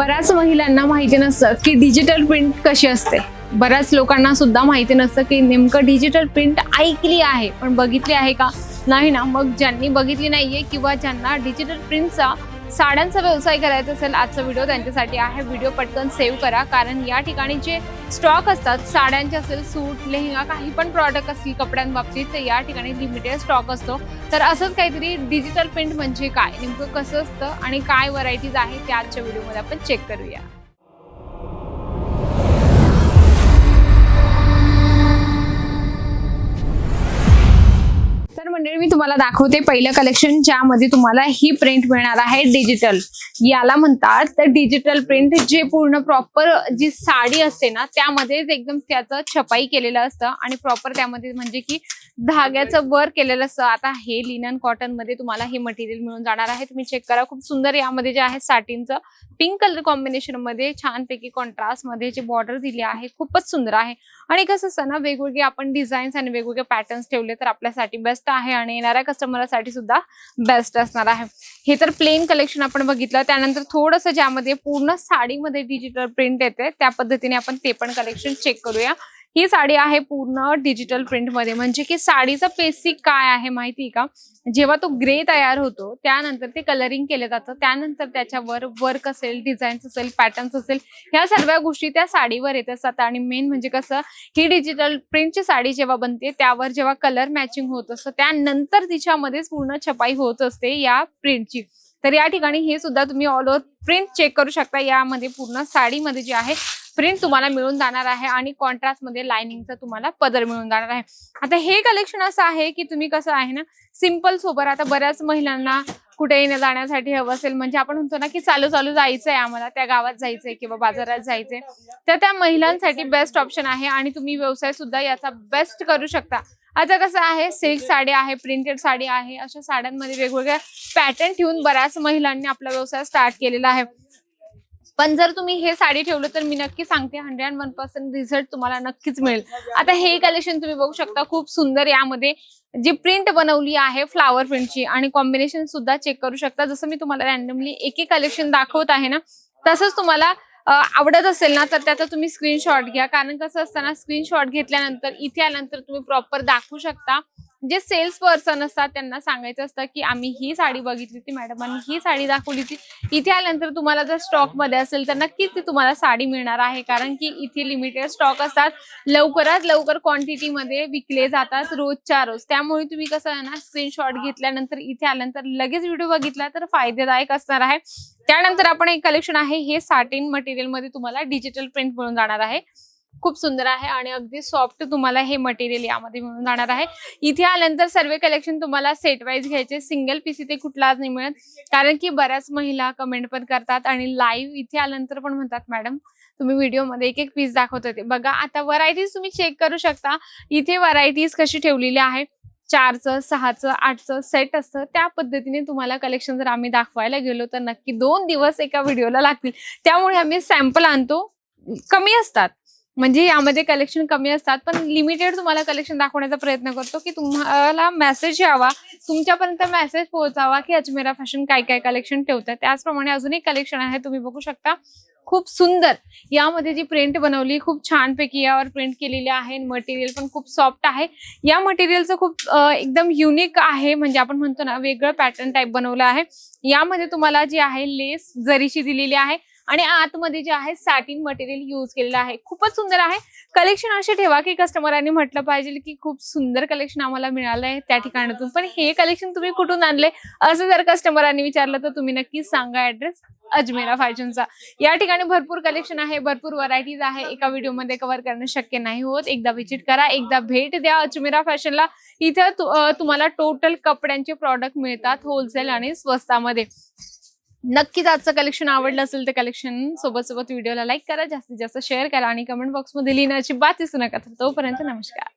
बऱ्याच महिलांना माहिती नसतं की डिजिटल प्रिंट कशी असते. बऱ्याच लोकांना सुद्धा माहिती नसतं की नेमकं डिजिटल प्रिंट ऐकली आहे पण बघितली आहे का? नाही ना मग ज्यांनी बघितली नाहीये किंवा ज्यांना डिजिटल प्रिंटचा साड्यांचा व्यवसाय करायचा असेल आजचा व्हिडिओ त्यांच्यासाठी आहे. व्हिडिओ पटकन सेव्ह करा. कारण या ठिकाणी जे स्टॉक असतात साड्यांचे असेल सूट लेहंगा काही पण प्रॉडक्ट असतील कपड्यांबाबतीत तर या ठिकाणी लिमिटेड स्टॉक असतो. तर असंच काहीतरी डिजिटल प्रिंट म्हणजे काय? नेमकं कसं असतं आणि काय व्हरायटीज आहे ते आजच्या व्हिडिओमध्ये आपण चेक करूया. मंडळी मी तुम्हाला दाखवते. पहिलं कलेक्शन ज्यामध्ये तुम्हाला ही प्रिंट मिळणार आहे डिजिटल याला म्हणतात तर डिजिटल प्रिंट जे पूर्ण प्रॉपर जी साडी असते ना त्यामध्येच एकदम त्याचं छपाई केलेलं असतं आणि प्रॉपर त्यामध्ये म्हणजे की धाग्याचं वर केलेलं असतं. आता हे लिनन कॉटनमध्ये तुम्हाला हे मटेरियल मिळून जाणार आहे. तुम्ही चेक करा. खूप सुंदर यामध्ये जे आहे साटींचं पिंक कलर कॉम्बिनेशनमध्ये छानपैकी कॉन्ट्रास्टमध्ये जे बॉर्डर दिली आहे खूपच सुंदर आहे. आणि कसं असतं ना वेगवेगळे आपण डिझाईन्स आणि वेगवेगळे पॅटर्न्स ठेवले तर आपल्यासाठी बेस्ट आहे. आणि येणाऱ्या कस्टमरसाठी सुद्धा बेस्ट असणार आहे. हे तर प्लेन कलेक्शन आपण बघितलं. त्यानंतर थोडंसं ज्यामध्ये पूर्ण साडीमध्ये डिजिटल प्रिंट येते त्या पद्धतीने आपण ते पण कलेक्शन चेक करूया. ही साडी आहे पूर्ण डिजिटल प्रिंटमध्ये म्हणजे की साडीचा बेसिक काय आहे माहिती का? जेव्हा तो ग्रे तयार होतो त्यानंतर ते कलरिंग केलं जातं. त्यानंतर त्याच्यावर वर्क असेल डिझाईन्स असेल पॅटर्न्स असेल ह्या सर्व गोष्टी त्या साडीवर येत असतात. आणि मेन म्हणजे कसं ही डिजिटल प्रिंटची साडी जेव्हा बनते त्यावर जेव्हा कलर मॅचिंग होत असतं त्यानंतर तिच्यामध्येच पूर्ण छपाई होत असते या प्रिंटची तर या ठिकाणी हे सुद्धा तुम्ही ऑल ओव्हर प्रिंट चेक करू शकता. यामध्ये पूर्ण साडीमध्ये जे आहे प्रिंट तुम्हाला मिळून जाणार आहे आणि कॉन्ट्रास्टमध्ये लाइनिंगचा तुम्हाला पदर मिळून जाणार आहे. आता हे कलेक्शन असं आहे की तुम्ही कसं आहे ना सिंपल सोबत आता बऱ्याच महिलांना कुठे येण्या जाण्यासाठी हवं असेल म्हणजे आपण म्हणतो ना की चालू चालू जायचंय आम्हाला त्या गावात जायचंय किंवा बाजारात जायचंय. तर त्या महिलांसाठी बेस्ट ऑप्शन आहे आणि तुम्ही व्यवसाय सुद्धा याचा बेस्ट करू शकता. आता कसं आहे सिल्क साडी आहे प्रिंटेड साडी आहे अशा साड्यांमध्ये वेगवेगळ्या पॅटर्न ठेवून बऱ्याच महिलांनी आपला व्यवसाय स्टार्ट केलेला आहे. पण जर तुम्ही हे साडी ठेवलं तर मी नक्की सांगते hundred and one percent result तुम्हाला नक्कीच मिळेल. आता हे कलेक्शन तुम्ही बघू शकता खूप सुंदर यामध्ये जी प्रिंट बनवली आहे फ्लावर प्रिंटची आणि कॉम्बिनेशन सुद्धा चेक करू शकता. जसं मी तुम्हाला रॅन्डमली एक एक कलेक्शन दाखवत आहे ना तसंच तुम्हाला आवडत असेल ना तर त्याचा तुम्ही स्क्रीनशॉट घ्या. कारण कसं असताना स्क्रीनशॉट घेतल्यानंतर इथे आल्यानंतर तुम्ही प्रॉपर दाखवू शकता. जे सेल्स पर्सन असतात त्यांना सांगायचं असतं की आम्ही ही साडी बघितली होती मॅडमांनी ही साडी दाखवली होती. इथे आल्यानंतर तुम्हाला जर स्टॉकमध्ये असेल तर नक्कीच ती तुम्हाला साडी मिळणार आहे. कारण की इथे लिमिटेड स्टॉक असतात. लवकरात लवकर क्वांटिटी मध्ये विकले जातात रोजच्या रोज. त्यामुळे तुम्ही कसं आहे ना स्क्रीनशॉट घेतल्यानंतर इथे आल्यानंतर लगेच व्हिडिओ बघितला तर फायदेदायक असणार आहे. त्यानंतर आपण एक कलेक्शन आहे. हे साटिन मटेरियलमध्ये तुम्हाला डिजिटल प्रिंट मिळून जाणार आहे. खूप सुंदर आहे आणि अगदी सॉफ्ट तुम्हाला हे मटेरियल यामध्ये मिळून जाणार आहे. इथे आल्यानंतर सर्व कलेक्शन तुम्हाला सेट वाईज घ्यायचे. सिंगल पीस इथे कुठलाच नाही मिळत. कारण की बऱ्याच महिला कमेंट पण करतात आणि लाईव्ह इथे आल्यानंतर पण म्हणतात मॅडम तुम्ही व्हिडिओमध्ये एक एक पीस दाखवत होते बघा आता व्हरायटीज तुम्ही चेक करू शकता. इथे व्हरायटीज कशी ठेवलेली आहे? चारचं सहाचं आठचं सेट असतं. त्या पद्धतीने तुम्हाला कलेक्शन जर आम्ही दाखवायला गेलो तर नक्की दोन दिवस एका व्हिडिओला लागतील. त्यामुळे आम्ही सॅम्पल आणतो. कमी असतात. म्हणजे यामध्ये कलेक्शन कमी असतात पण लिमिटेड तुम्हाला कलेक्शन दाखवण्याचा प्रयत्न करतो की तुम्हाला मेसेज यावा तुमच्यापर्यंत मेसेज पोहोचावा की अजमेरा फॅशन काय काय कलेक्शन ठेवतं त्याचप्रमाणे अजून एक कलेक्शन आहे तुम्ही बघू शकता. खूप सुंदर. यामध्ये जी प्रिंट बनवली खूप छानपैकी यावर प्रिंट केलेली आहे मटेरियल पण खूप सॉफ्ट आहे. या मटेरियलचं खूप एकदम युनिक आहे. म्हणजे आपण म्हणतो ना वेगळं पॅटर्न टाईप बनवलं आहे. यामध्ये तुम्हाला जी आहे लेस जरीशी दिलेली आहे. आणि आतमध्ये जे आहे सॅटिन मटेरियल यूज केलेलं आहे. खूपच सुंदर आहे. कलेक्शन असे ठेवा की कस्टमरांनी म्हटलं पाहिजे की खूप सुंदर कलेक्शन आम्हाला मिळालं आहे त्या ठिकाणातून. पण हे कलेक्शन तुम्ही कुठून आणले? असं जर कस्टमरांनी विचारलं तर तुम्ही नक्कीच सांगा ऍड्रेस अजमेरा फॅशनचा या ठिकाणी भरपूर कलेक्शन आहे भरपूर व्हरायटीज आहे. एका व्हिडिओमध्ये कव्हर करणं शक्य नाही होत. एकदा व्हिजिट करा एकदा भेट द्या अजमेरा फॅशनला इथं तुम्हाला टोटल कपड्यांचे प्रॉडक्ट मिळतात होलसेल आणि स्वस्तामध्ये. नक्कीच आजचं कलेक्शन आवडलं असेल तर कलेक्शन सोबत सोबत व्हिडिओला लाईक करा. जास्तीत जास्त शेअर करा आणि कमेंट बॉक्समध्ये लिहिण्याची बात दिसू नका. तर तोपर्यंत नमस्कार.